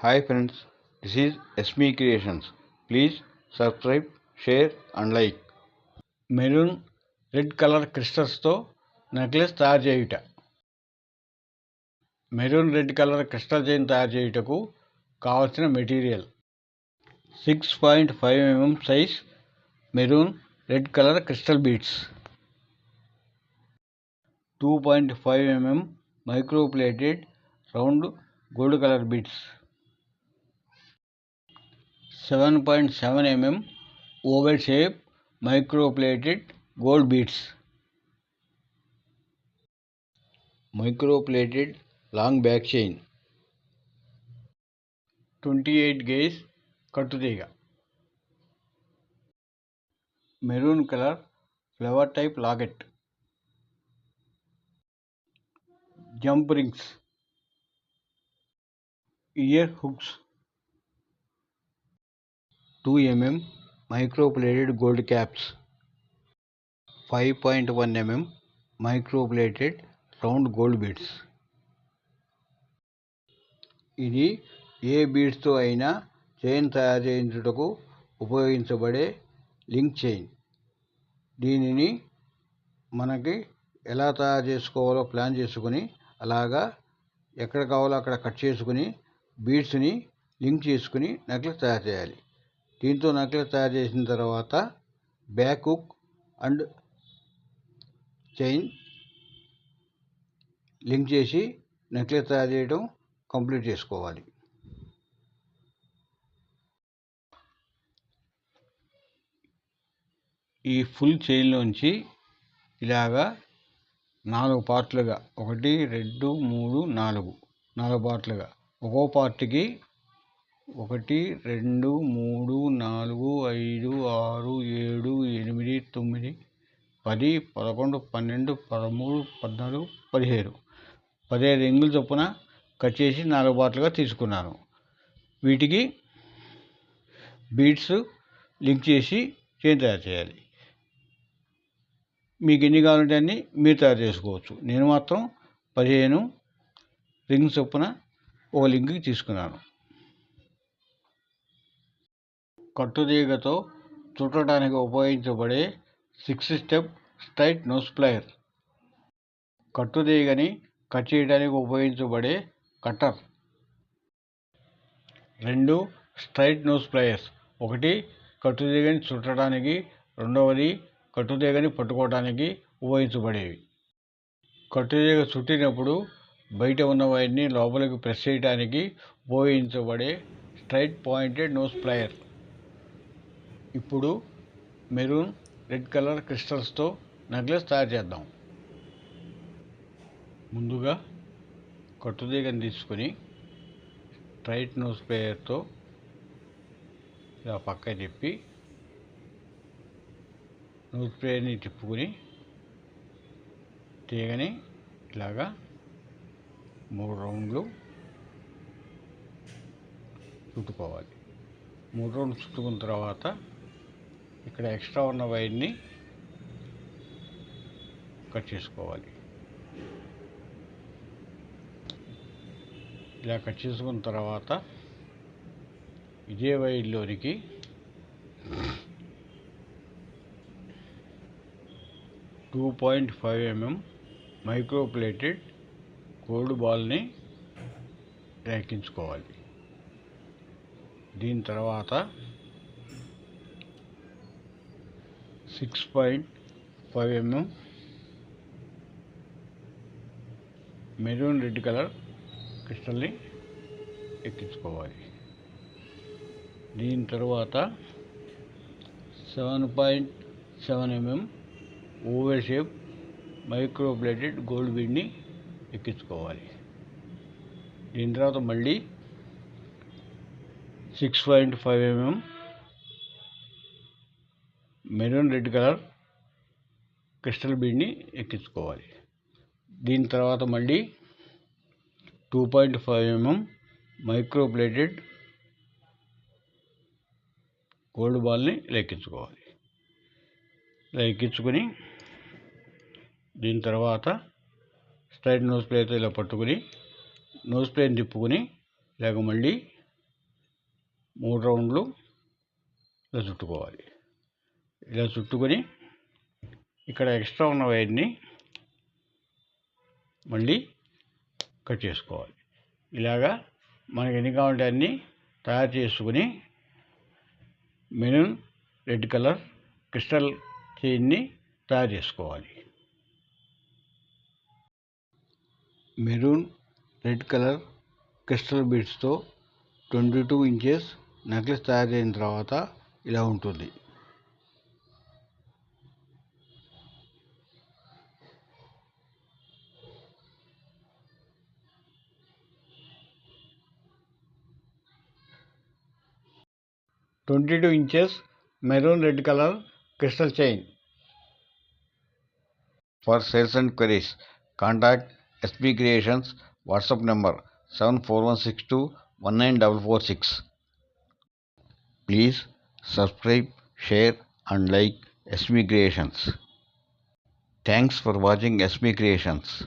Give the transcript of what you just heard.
Hi friends this is Esmi creations please subscribe share and like maroon red colour క్రిస్టల్స్తో necklace తయారు చేయుట maroon red colour crystal chain తయారు చేయుటకు కావలసిన material six point five MM size maroon red colour crystal beads two point five MM microplated round gold colour beads seven point seven M M oval shape microplated gold beads microplated long back chain twenty eight gauge cut देगा colour colour type type locket jump rings ear two MM microplated gold caps five point one MM microplated round gold beads ఇది ఏ బీడ్స్తో అయినా chain తయారు చేయించుటకు ఉపయోగించబడే link chain దీనిని మనకి ఎలా తయారు చేసుకోవాలో ప్లాన్ చేసుకుని అలాగా ఎక్కడ కావాలో అక్కడ కట్ చేసుకుని బీడ్స్ని లింక్ చేసుకుని నెక్లెస్ తయారు చేయాలి దీంతో నక్లెస్ తయారు చేసిన తర్వాత back hook and chain link చేసి నెక్లెస్ తయారు చేయడం కంప్లీట్ చేసుకోవాలి ఈ ఫుల్ చైన్లోంచి ఇలాగా నాలుగు పార్ట్లుగా ఒకటి రెండు మూడు నాలుగు నాలుగు పార్ట్లుగా ఒక్కో పార్ట్కి ఒకటి రెండు మూడు నాలుగు ఐదు ఆరు ఏడు ఎనిమిది తొమ్మిది పది పదకొండు పన్నెండు పదమూడు పద్నాలుగు పదిహేడు పదిహేడు రింగులు చొప్పున కట్ చేసి నాలుగు బాటలుగా తీసుకున్నాను వీటికి బీడ్స్ లింక్ చేసి చైన్ తయారు చేయాలి మీకు ఎన్ని కావాలంటే అన్ని మీరు తయారు చేసుకోవచ్చు నేను మాత్రం పదిహేను రింగ్ చొప్పున ఒక లింక్కి తీసుకున్నాను కట్టుదీగతో చుట్టడానికి ఉపయోగించబడే six step straight nose plier కట్టుదీగని cut చేయడానికి ఉపయోగించబడే కట్టర్ రెండు స్ట్రైట్ నోస్ ప్లేయర్స్ ఒకటి కట్టుదీగని చుట్టడానికి రెండవది కట్టుదీగని పట్టుకోవడానికి ఉపయోగించబడేవి కట్టుదీగ చుట్టినప్పుడు బయట ఉన్న వాటిని లోపలికి ప్రెస్ చేయడానికి ఉపయోగించబడే స్ట్రైట్ పాయింటెడ్ నోస్ ప్లేయర్ ఇప్పుడు మెరూన్ రెడ్ కలర్ క్రిస్టల్స్తో నెక్లెస్ తయారు చేద్దాం ముందుగా కట్టుదీగను తీసుకొని ట్రైట్ నోస్ ప్లేయర్తో ఇలా పక్క తిప్పి నోస్ ప్లేయర్ని తిప్పుకొని తీగని ఇలాగా మూడు రౌండ్లు చుట్టుకోవాలి మూడు రౌండ్లు చుట్టుకున్న తర్వాత ఇక్కడ ఎక్స్ట్రా ఉన్న వైర్ని కట్ చేసుకోవాలి ఇలా కట్ చేసుకున్న తర్వాత ఇదే వైర్లోనికి two point five mm microplated gold బాల్ని రేకించుకోవాలి దీని తర్వాత six point five mm maroon red colour క్రిస్టల్ని ఎక్కించుకోవాలి దీని తర్వాత seven point seven mm oval shape microplated gold బీడ్ని ఎక్కించుకోవాలి దీని తర్వాత మళ్ళీ six point five mm maroon red colour crystal బీడ్ని ఎక్కించుకోవాలి దీని తర్వాత మళ్ళీ two point five mm microplated gold బాల్ని లెక్కించుకోవాలి లెక్కించుకొని దీని తర్వాత స్ట్రైట్ నోస్ ప్లే అయితే ఇలా పట్టుకుని నోస్ ప్లేన్ తిప్పుకొని లేక మళ్ళీ మూడు రౌండ్లు ఇలా చుట్టుకోవాలి ఇలా చుట్టుకొని ఇక్కడ ఎక్స్ట్రా ఉన్న వైర్ని మళ్ళీ కట్ చేసుకోవాలి ఇలాగా మనకి ఎన్ని కావాలంటే అన్నీ తయారు చేసుకుని మెరూన్ రెడ్ కలర్ క్రిస్టల్ చైన్ని తయారు చేసుకోవాలి మెరూన్ రెడ్ కలర్ క్రిస్టల్ బీడ్స్తో ట్వంటీ టూ ఇంచెస్ నెక్లెస్ తయారు చేసిన తర్వాత ఇలా ఉంటుంది 22 inches maroon red color crystal chain. For sales and queries, contact SB Creations, WhatsApp number 7416219446. Please subscribe, share and like SB Creations. Thanks for watching SB Creations.